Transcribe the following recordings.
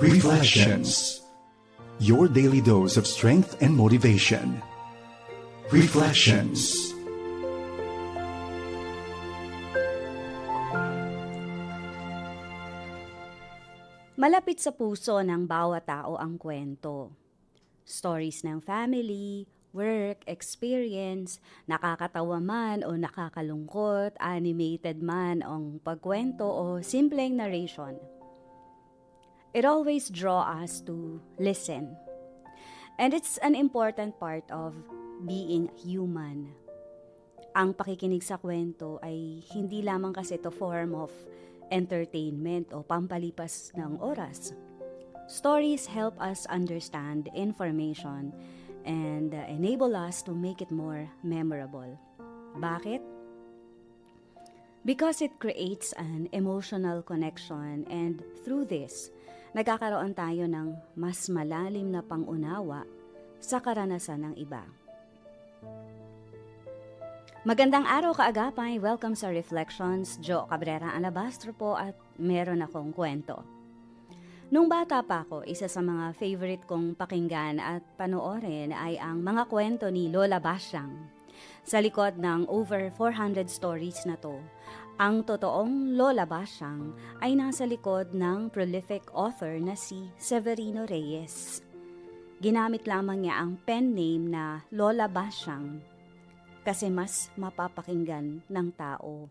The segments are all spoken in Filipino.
Reflections. Your daily dose of strength and motivation. Reflections. Malapit sa puso ng bawat tao ang kwento. Stories ng family, work, experience, nakakatawa man o nakakalungkot, animated man ang pagkwento o simpleng narration. It always draw us to listen. And it's an important part of being human. Ang pakikinig sa kwento ay hindi lamang kasi to form of entertainment o pampalipas ng oras. Stories help us understand information and enable us to make it more memorable. Bakit? Because it creates an emotional connection and through this, nagkakaroon tayo ng mas malalim na pangunawa sa karanasan ng iba. Magandang araw kaagapay. Welcome sa Reflections. Jo Cabrera Alabastro po at meron akong kwento. Nung bata pa ako, isa sa mga favorite kong pakinggan at panoorin ay ang mga kwento ni Lola Basyang. Sa likod ng over 400 stories na to, ang totoong Lola Basyang ay nasa likod ng prolific author na si Severino Reyes. Ginamit lamang niya ang pen name na Lola Basyang kasi mas mapapakinggan ng tao.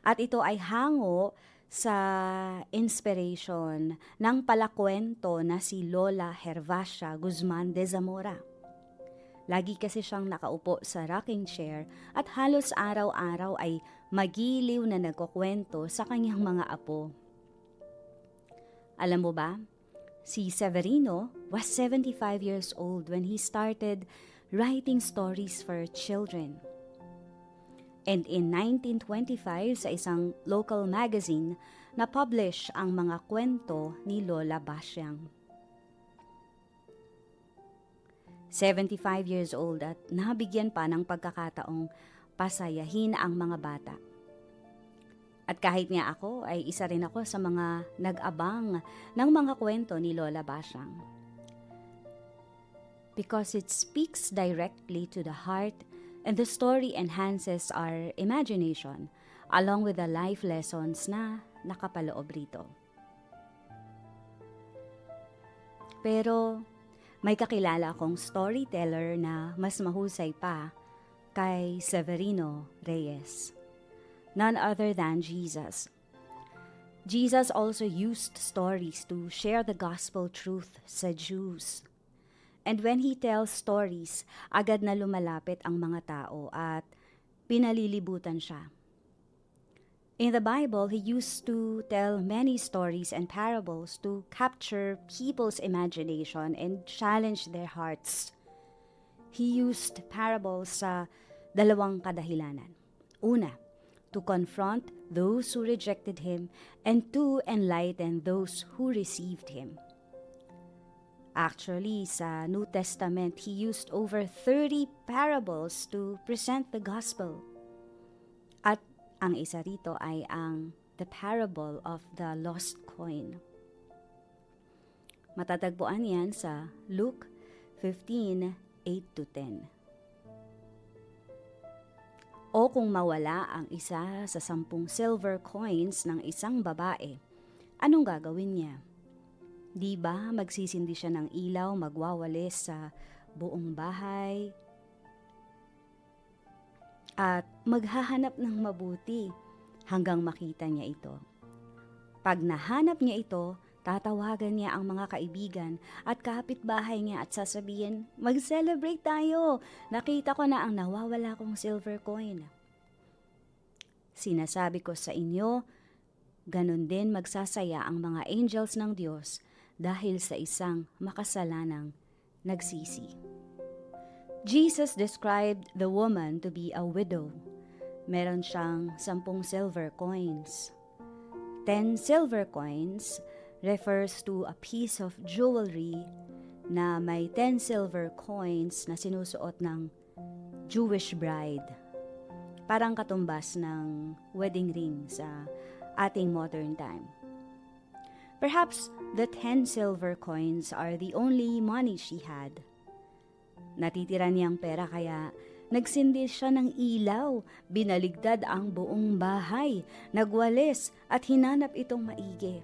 At ito ay hango sa inspiration ng palakwento na si Lola Hervasia Guzman de Zamora. Lagi kasi siyang nakaupo sa rocking chair at halos araw-araw ay magiliw na nagkukwento sa kanyang mga apo. Alam mo ba, si Severino was 75 years old when he started writing stories for children. And in 1925, sa isang local magazine, na-publish ang mga kwento ni Lola Basyang. 75 years old at nabigyan pa ng pagkakataong pasayahin ang mga bata. At kahit nga ako ay isa rin ako sa mga nag-abang ng mga kwento ni Lola Basyang because it speaks directly to the heart and the story enhances our imagination along with the life lessons na nakapaloob rito. Pero may kakilala akong storyteller na mas mahusay pa kay Severino Reyes. None other than Jesus. Jesus also used stories to share the gospel truth sa Jews. And when he tells stories, agad na lumalapit ang mga tao at pinalilibutan siya. In the Bible, he used to tell many stories and parables to capture people's imagination and challenge their hearts. He used parables sa dalawang kadahilanan. Una, to confront those who rejected him and to enlighten those who received him. Actually, sa New Testament, he used over 30 parables to present the gospel. At ang isa rito ay ang the parable of the lost coin. Matatagpuan yan sa Luke 15, 8 to 10. O kung mawala ang isa sa sampung silver coins ng isang babae, anong gagawin niya? Di ba magsisindi siya ng ilaw, magwawalis sa buong bahay, at maghahanap ng mabuti hanggang makita niya ito. Pag nahanap niya ito, tatawagan niya ang mga kaibigan at kapitbahay niya at sasabihin, mag-celebrate tayo! Nakita ko na ang nawawala kong silver coin. Sinasabi ko sa inyo, ganun din magsasaya ang mga angels ng Diyos dahil sa isang makasalanang nagsisi. Jesus described the woman to be a widow. Meron siyang sampung silver coins. Ten silver coins refers to a piece of jewelry na may 10 silver coins na sinusuot ng Jewish bride. Parang katumbas ng wedding ring sa ating modern time. Perhaps the 10 silver coins are the only money she had. Natitira niyang pera kaya nagsindi siya ng ilaw, binaligtad ang buong bahay, nagwalis at hinanap itong maigi.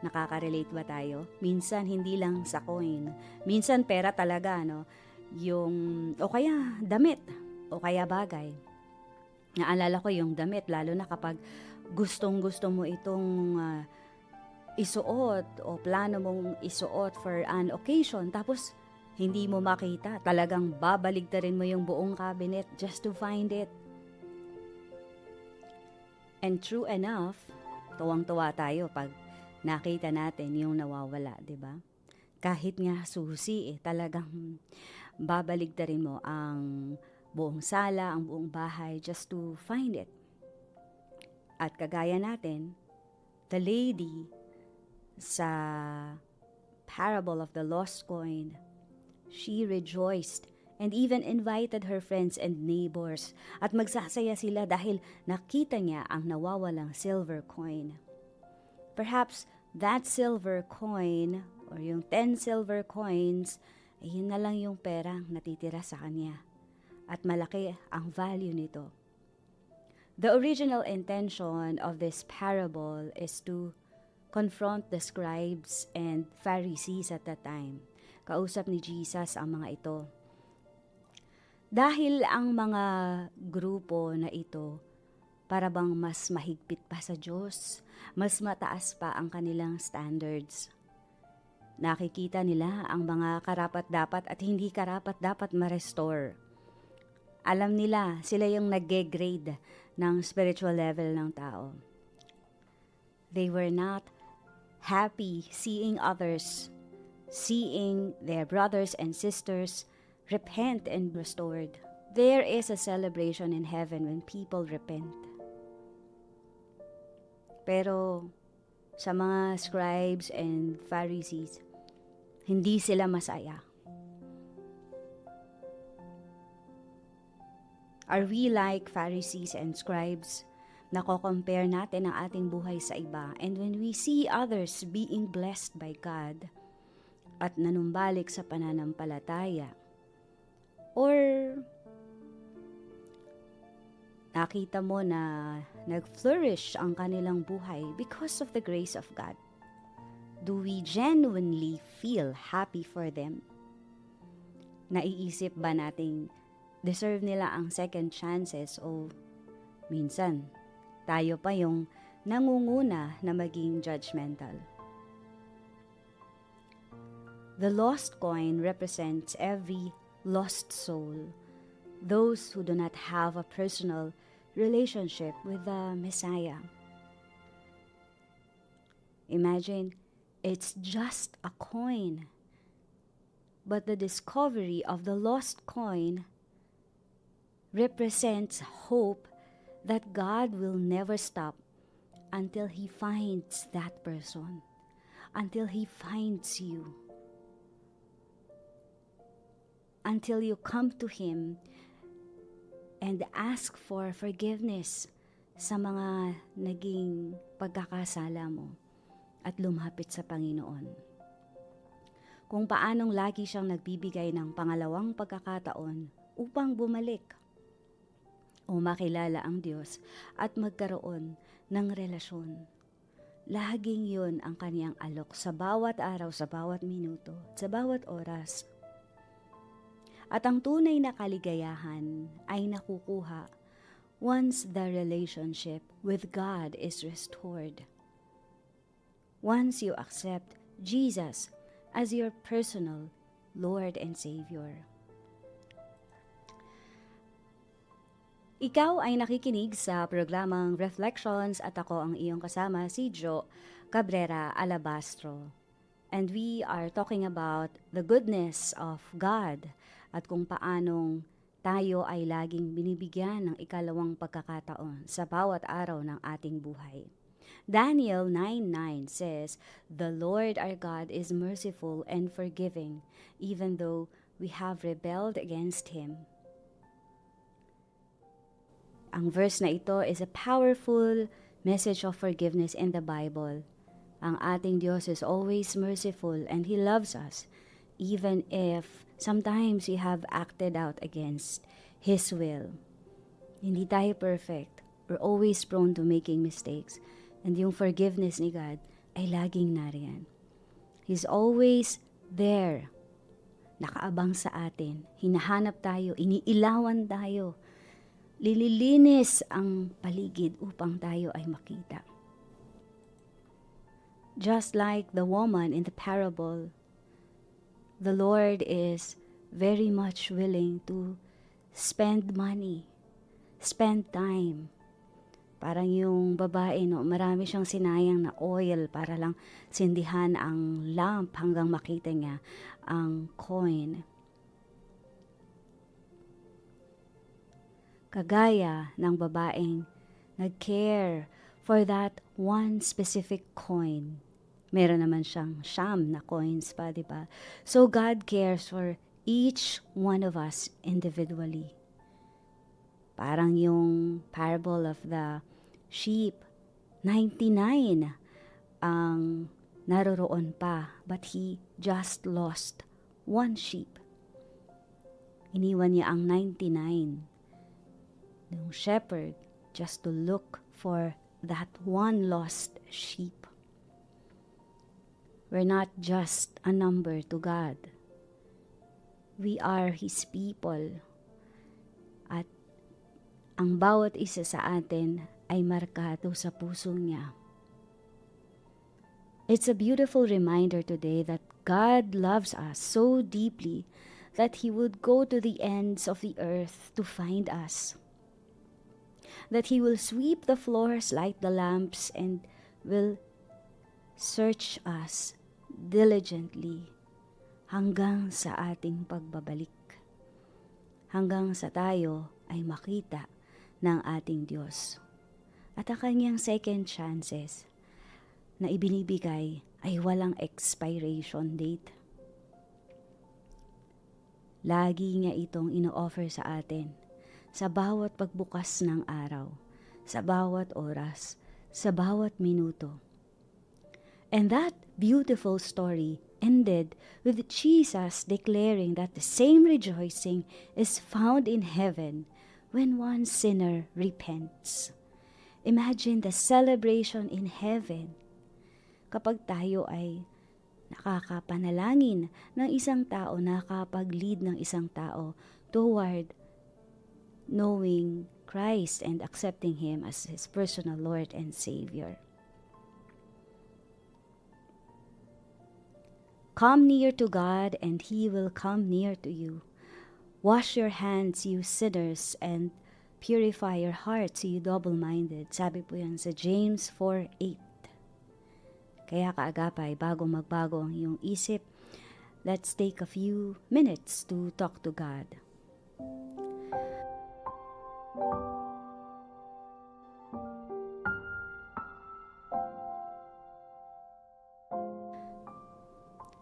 Nakaka-relate ba tayo? Minsan hindi lang sa coin, minsan pera talaga, no? Yung, o kaya damit, o kaya bagay. Naalala ko yung damit, lalo na kapag gustong gusto mo itong ah, isuot o plano mong isuot for an occasion, tapos hindi mo makita, talagang babaligtarin mo yung buong cabinet just to find it. And true enough, tuwang-tuwa tayo pag nakita natin yung nawawala, 'di ba? Kahit nga susi eh, talagang babaligtarin mo ang buong sala, ang buong bahay just to find it. At kagaya natin, the lady sa parable of the lost coin, she rejoiced and even invited her friends and neighbors at magsasaya sila dahil nakita niya ang nawawalang silver coin. Perhaps that silver coin or yung 10 silver coins, ay yun na lang yung perang natitira sa kanya. At malaki ang value nito. The original intention of this parable is to confront the scribes and Pharisees at that time. Kausap ni Jesus ang mga ito. Dahil ang mga grupo na ito para bang mas mahigpit pa sa Diyos, mas mataas pa ang kanilang standards. Nakikita nila ang mga karapat-dapat at hindi karapat-dapat ma-restore. Alam nila sila yung nag-grade ng spiritual level ng tao. They were not happy seeing others, seeing their brothers and sisters repent and restored. There is a celebration in heaven when people repent. Pero sa mga scribes and Pharisees, hindi sila masaya. Are we like Pharisees and scribes? Nako-compare natin ang ating buhay sa iba and when we see others being blessed by God at nanumbalik sa pananampalataya or nakita mo na nag-flourish ang kanilang buhay because of the grace of God, do we genuinely feel happy for them? Naiisip ba nating deserve nila ang second chances o minsan tayo pa yung nangunguna na maging judgmental? The lost coin represents every lost soul, those who do not have a personal relationship with the Messiah. Imagine it's just a coin, but the discovery of the lost coin represents hope that God will never stop until He finds that person, until He finds you until you come to Him and ask for forgiveness sa mga naging pagkakasala mo at lumapit sa Panginoon. Kung paanong lagi siyang nagbibigay ng pangalawang pagkakataon upang bumalik o makilala ang Diyos at magkaroon ng relasyon. Laging yun ang kaniyang alok sa bawat araw, sa bawat minuto, sa bawat oras at ang tunay na kaligayahan ay nakukuha once the relationship with God is restored. Once you accept Jesus as your personal Lord and Savior. Ikaw ay nakikinig sa programang Reflections at ako ang iyong kasama si Jo Cabrera Alabastro. And we are talking about the goodness of God at kung paanong tayo ay laging binibigyan ng ikalawang pagkakataon sa bawat araw ng ating buhay. Daniel 9:9 says, "The Lord our God is merciful and forgiving, even though we have rebelled against him." Ang verse na ito is a powerful message of forgiveness in the Bible. Ang ating Diyos is always merciful and He loves us, even if sometimes we have acted out against His will. Hindi tayo perfect. We're always prone to making mistakes. And yung forgiveness ni God ay laging nariyan. He's always there. Nakaabang sa atin. Hinahanap tayo. Iniilawan tayo. Lililinis ang paligid upang tayo ay makita. Just like the woman in the parable, the Lord is very much willing to spend money, spend time. Parang yung babae, no, marami siyang sinayang na oil para lang sindihan ang lamp hanggang makita niya ang coin. Kagaya ng babaeng nag-care for that one specific coin. Meron naman siyang siyam na coins pa, di ba? So God cares for each one of us individually. Parang yung parable of the sheep, 99 ang naroroon pa, but he just lost one sheep. Iniwan niya ang 99 ng shepherd just to look for that one lost sheep. We're not just a number to God. We are His people. At ang bawat isa sa atin ay markado sa puso niya. It's a beautiful reminder today that God loves us so deeply that He would go to the ends of the earth to find us. That He will sweep the floors, light the lamps, and will search us diligently hanggang sa ating pagbabalik. Hanggang sa tayo ay makita ng ating Diyos. At ang kanyang second chances na ibinibigay ay walang expiration date. Lagi niya itong ino-offer sa atin sa bawat pagbukas ng araw, sa bawat oras, sa bawat minuto. And that beautiful story ended with Jesus declaring that the same rejoicing is found in heaven when one sinner repents. Imagine the celebration in heaven kapag tayo ay nakakapanalangin ng isang tao, nakakapag-lead ng isang tao toward knowing Christ and accepting Him as His personal Lord and Savior. Come near to God, and He will come near to you. Wash your hands, you sinners, and purify your hearts, you double-minded. Sabi po yan sa James 4.8. Kaya kaagapay, bago magbago ang iyong isip, let's take a few minutes to talk to God.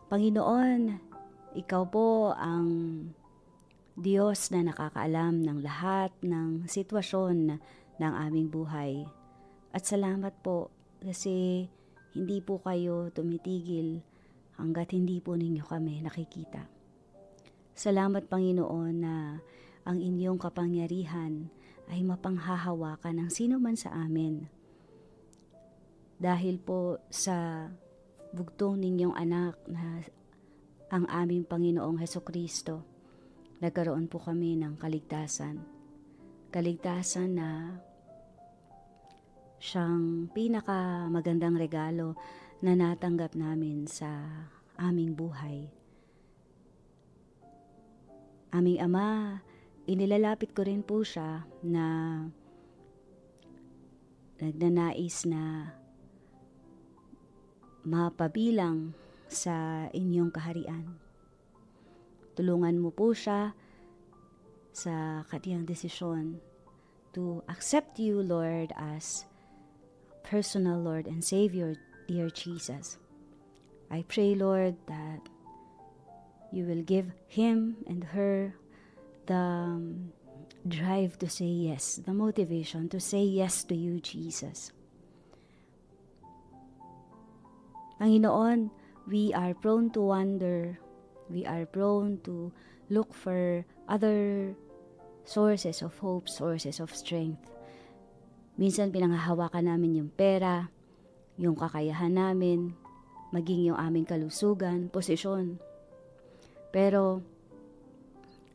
Panginoon, ikaw po ang Diyos na nakakaalam ng lahat ng sitwasyon ng aming buhay. At salamat po kasi hindi po kayo tumitigil hanggat hindi po ninyo kami nakikita. Salamat Panginoon na ang inyong kapangyarihan ay mapanghahawakan ng sino man sa amin. Dahil po sa bugtong ninyong anak na ang aming Panginoong Heso Kristo, nagkaroon po kami ng kaligtasan. Kaligtasan na siyang pinakamagandang regalo na natanggap namin sa aming buhay. Aming Ama, inilalapit ko rin po siya na nagnanais na mapabilang sa inyong kaharian. Tulungan mo po siya sa kanyang desisyon to accept you, Lord, as personal Lord and Savior, dear Jesus. I pray, Lord, that you will give him and her the um, drive to say yes, the motivation to say yes to you, Jesus. Panginoon, we are prone to wonder. We are prone to look for other sources of hope, sources of strength. Minsan pinanghahawakan namin yung pera, yung kakayahan namin, maging yung aming kalusugan, posisyon. Pero,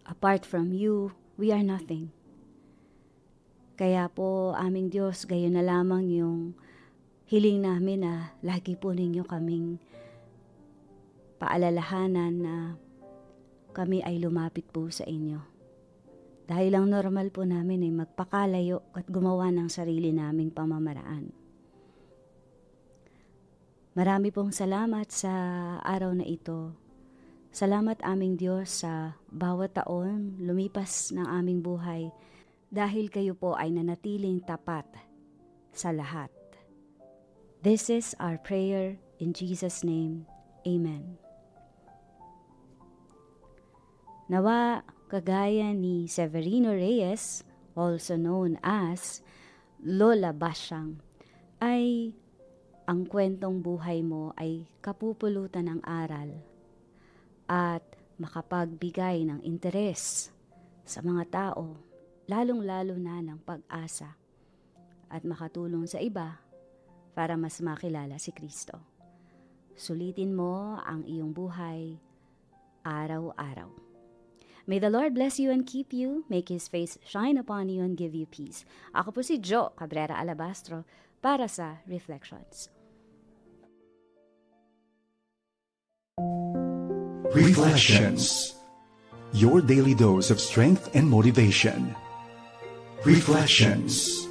apart from you, we are nothing. Kaya po, aming Diyos, gayon na lamang yung hiling namin na lagi po ninyo kaming paalalahanan na kami ay lumapit po sa inyo. Dahil ang normal po namin ay magpakalayo at gumawa ng sarili naming pamamaraan. Marami pong salamat sa araw na ito. Salamat aming Diyos sa bawat taon lumipas ng aming buhay dahil kayo po ay nanatiling tapat sa lahat. This is our prayer in Jesus' name. Amen. Nawa, kagaya ni Severino Reyes, also known as Lola Basyang, ay ang kwentong buhay mo ay kapupulutan ng aral at makapagbigay ng interes sa mga tao, lalong-lalo na ng pag-asa at makatulong sa iba para mas makilala si Kristo. Sulitin mo ang iyong buhay araw-araw. May the Lord bless you and keep you, make His face shine upon you and give you peace. Ako po si Joe Cabrera Alabastro para sa Reflections. Reflections. Your daily dose of strength and motivation. Reflections.